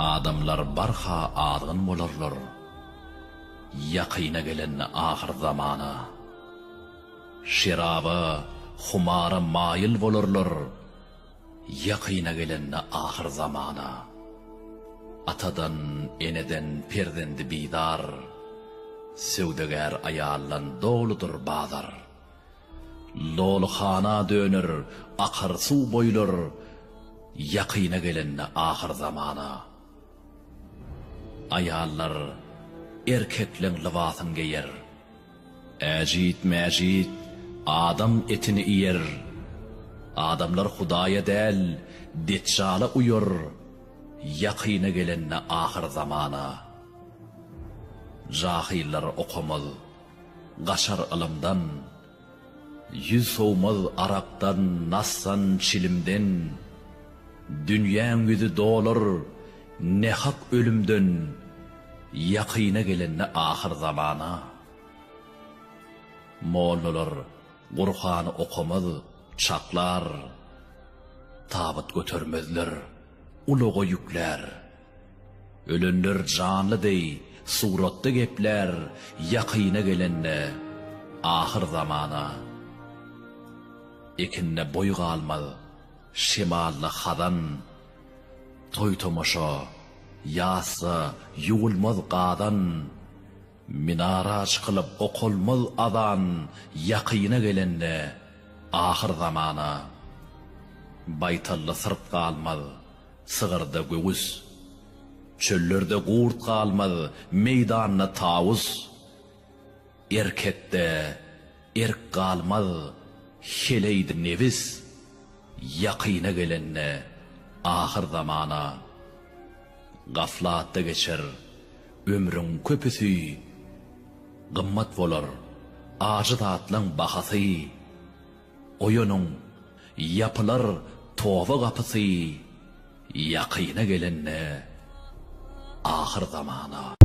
Adamlar barha ağırgın bolarlar. Yakina gelen ahir zamana. Şiraba, humara mayil bolarlar. Yakina gelen ahir zamana. Atadan, eneden, perdendi bidar. Sevdegar ayallan doludur bazar. Lolxana dönür, akar su boyulur. Yakina gelen ahir zamana. Ayallar erkeklerin libasın giyer. Əcid məcid adam etini iyer. Adamlar Hudaya del, detşala uyur. Yakina gelenne ahir zamana. Cahiller okumaz, qaşar ılımdan. Yüz soğumaz Arap'tan, Nassan, Çilim'den. Dünyanın yüzü dolur, ne hak ölümdün, yakine gelenne ahir zamana. Mollalar, Kur'an'ı okumaz, çaklar, tabut götürmezler, uluğu yükler. Ölünler canlı dey, suratlı gepler, yakine gelenne ahir zamana. Ekinne boy kalmaz, şimallı hadan, toy tomoşa, yasa, yuğulmaz qadan, minara çıkılıp okulmaz adan, yakine gelenne ahir zamana. Baytallı sırt kalmaz, sığırda göğüs, çöllerde gurt kalmaz, meydanına tavus, erkekte erk kalmaz, heleydi nevis, yakine gelenne ahir zamana. Gaflatta geçer, ömrün köpüsü, gımmat bolar, acı tatlan bahası, oyunun yapılar tova kapısı, yakine gelenne ahir zamana.